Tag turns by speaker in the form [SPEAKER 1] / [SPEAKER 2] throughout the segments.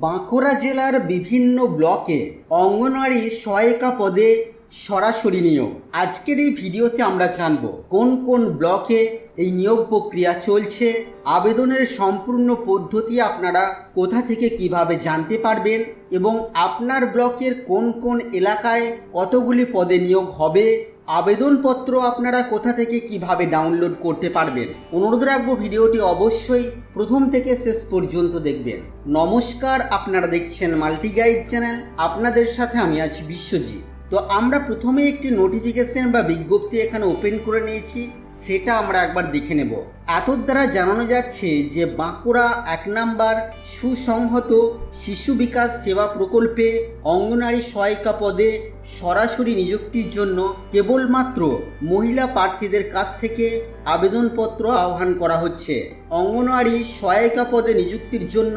[SPEAKER 1] বাঁকুড়া জেলার বিভিন্ন ব্লকে অঙ্গনওয়াড়ি সহায়িকা পদে সরাসরি নিয়োগ। আজকের এই ভিডিওতে আমরা জানব কোন কোন ব্লকে এই নিয়োগ প্রক্রিয়া চলছে, আবেদনের সম্পূর্ণ পদ্ধতি আপনারা কোথা থেকে কীভাবে জানতে পারবেন এবং আপনার ব্লকের কোন কোন এলাকায় কতগুলি পদে নিয়োগ হবে আবেদনপত্র আপনারা কোথা থেকে কীভাবে ডাউনলোড করতে পারবেন? অনুরোধ রাখব ভিডিওটি অবশ্যই প্রথম থেকে শেষ পর্যন্ত দেখবেন। নমস্কার, আপনারা দেখছেন মাল্টি গাইড চ্যানেল। আপনাদের সাথে আমি আছি বিশ্বজিৎ। তো আমরা প্রথমে একটি নোটিফিকেশন বা বিজ্ঞপ্তি এখানে ওপেন করে নিয়েছি। সেটা আমরা একবার দেখে নেব। এতর দ্বারা জানানো যাচ্ছে যে বাঁকুড়া এক নাম্বার সুসংহত শিশু বিকাশ সেবা প্রকল্পে অঙ্গনারী সহায়িকা পদে সরাসরি নিযুক্তির জন্য কেবলমাত্র মহিলা প্রার্থীদের কাছ থেকে আবেদনপত্র আহ্বান করা হচ্ছে। অঙ্গনওয়াড়ি সহায়িকা পদে নিযুক্তির জন্য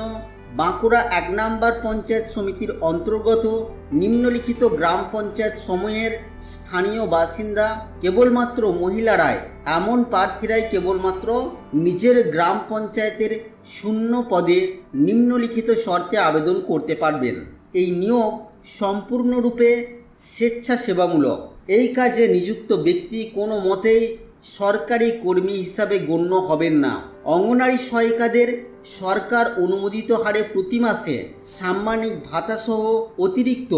[SPEAKER 1] বাঁকুড়া এক নাম্বার পঞ্চায়েত সমিতির অন্তর্গত নিম্নলিখিত গ্রাম পঞ্চায়েত সমূহের স্থানীয় বাসিন্দা কেবলমাত্র মহিলারাই এমন প্রার্থীরাই কেবলমাত্র নিজের গ্রাম পঞ্চায়েতের শূন্য পদে নিম্নলিখিত শর্তে আবেদন করতে পারবেন। এই নিয়োগ সম্পূর্ণরূপে স্বেচ্ছাসেবামূলক। এই কাজে নিযুক্ত ব্যক্তি কোনো মতেই সরকারি কর্মী হিসাবে গণ্য হবেন না। অঙ্গনারী সহায়িকাদের সরকার অনুমোদিত হারে প্রতি মাসে সাম্মানিক ভাতাসহ অতিরিক্ত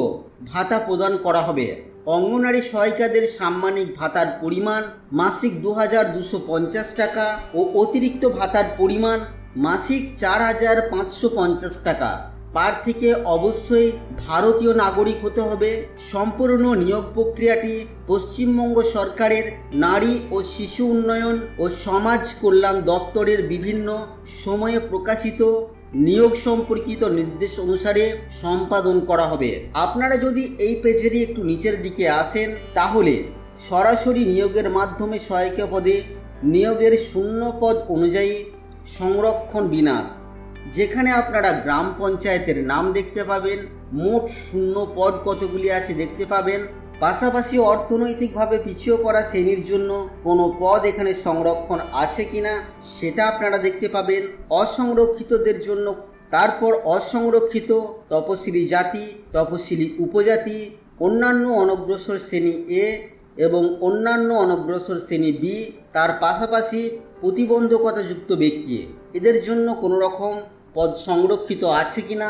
[SPEAKER 1] ভাতা প্রদান করা হবে। অঙ্গনারী সহায়িকাদের সাম্মানিক ভাতার পরিমাণ মাসিক দু হাজার দুশো পঞ্চাশ টাকা ও অতিরিক্ত ভাতার পরিমাণ মাসিক চার হাজার পাঁচশো পঞ্চাশ টাকা। প্রার্থীকে অবশ্যই ভারতীয় নাগরিক হতে হবে। সম্পূর্ণ নিয়োগ প্রক্রিয়াটি পশ্চিমবঙ্গ সরকারের নারী ও শিশু উন্নয়ন ও সমাজ কল্যাণ দপ্তরের বিভিন্ন সময়ে প্রকাশিত নিয়োগ সম্পর্কিত নির্দেশ অনুসারে সম্পাদন করা হবে। আপনারা যদি এই পেজেরই একটু নিচের দিকে আসেন, তাহলে সরাসরি নিয়োগের মাধ্যমে সহায়িকা পদে নিয়োগের শূন্য পদ অনুযায়ী সংরক্ষণ বিনাশ। যেখানে আপনারা গ্রাম পঞ্চায়েতের নাম দেখতে পাবেন, মোট শূন্য পদ কতগুলি আছে দেখতে পাবেন। পাশাপাশি অর্থনৈতিকভাবে পিছিয়ে পড়া শ্রেণির জন্য কোনো পদ এখানে সংরক্ষণ আছে কিনা সেটা আপনারা দেখতে পাবেন। অসংরক্ষিতদের জন্য, তারপর অসংরক্ষিত, তপশিলি জাতি, তপশিলি উপজাতি, অন্যান্য অনগ্রসর শ্রেণি এ এবং অন্যান্য অনগ্রসর শ্রেণি বি, তার পাশাপাশি প্রতিবন্ধকতাযুক্ত ব্যক্তি এদের জন্য কোনো রকম পদ সংরক্ষিত আছে কি না,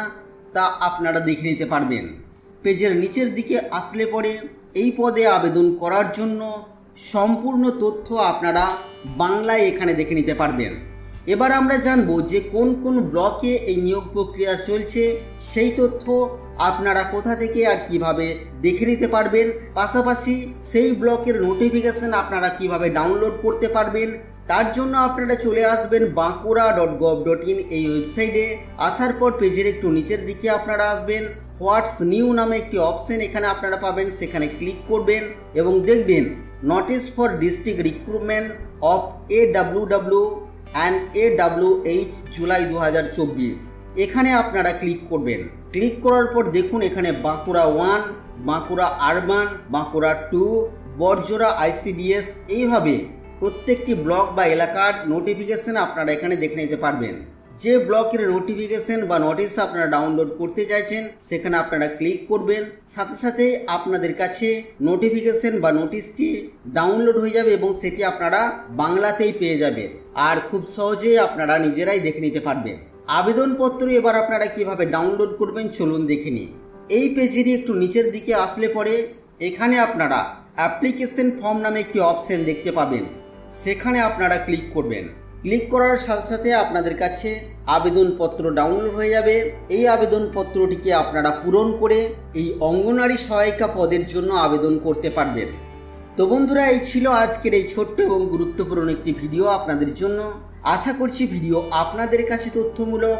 [SPEAKER 1] তা আপনারা দেখে নিতে পারবেন। পেজের নিচের দিকে আসলে পরে এই পদে আবেদন করার জন্য সম্পূর্ণ তথ্য আপনারা বাংলায় এখানে দেখে নিতে পারবেন। এবার আমরা জানব যে কোন কোন ব্লকে এই নিয়োগ প্রক্রিয়া চলছে, সেই তথ্য আপনারা কোথা থেকে আর কীভাবে দেখে নিতে পারবেন। পাশাপাশি সেই ব্লকের নোটিফিকেশন আপনারা কীভাবে ডাউনলোড করতে পারবেন তার জন্য আপনারা চলে আসবেন Bankura dot gov dot in এই ওয়েবসাইটে। আসার পর পেজের একটু নিচের দিকে আপনারা আসবেন। হোয়াটস নিউ নামে একটি অপশন এখানে আপনারা পাবেন, সেখানে ক্লিক করবেন এবং দেখবেন notice for district recruitment of A W W and A W H July দু হাজার চব্বিশ। এখানে আপনারা ক্লিক করবেন। ক্লিক করার পর দেখুন এখানে Bankura one, Bankura urban, Bankura two, Barjora ICDS, এইভাবে প্রত্যেকটি ব্লক বা এলাকার নোটিফিকেশন আপনারা এখানে দেখে নিতে পারবেন। যে ব্লকের নোটিফিকেশন বা নোটিশ আপনারা ডাউনলোড করতে চাইছেন, সেখানে আপনারা ক্লিক করবেন। সাথে সাথে আপনাদের কাছে নোটিফিকেশন বা নোটিশটি ডাউনলোড হয়ে যাবে এবং সেটি আপনারা বাংলাতেই পেয়ে যাবেন। আর খুব সহজেই আপনারা নিজেরাই দেখে নিতে পারবেন। আবেদনপত্র এবার আপনারা কীভাবে ডাউনলোড করবেন চলুন দেখে নিই। এই পেজেরই একটু নিচের দিকে আসলে পরে এখানে আপনারা অ্যাপ্লিকেশন ফর্ম নামে একটি অপশন দেখতে পাবেন। সেখানে আপনারা ক্লিক করবেন। ক্লিক করার সাথে সাথে আপনাদের কাছে আবেদনপত্র ডাউনলোড হয়ে যাবে। এই আবেদনপত্রটিকে আপনারা পূরণ করে এই অঙ্গনারী সহায়িকা পদের জন্য আবেদন করতে পারবেন। তো বন্ধুরা, এই ছিল আজকের এই ছোট্ট এবং গুরুত্বপূর্ণ একটি ভিডিও আপনাদের জন্য। আশা করছি ভিডিও আপনাদের কাছে তথ্যমূলক।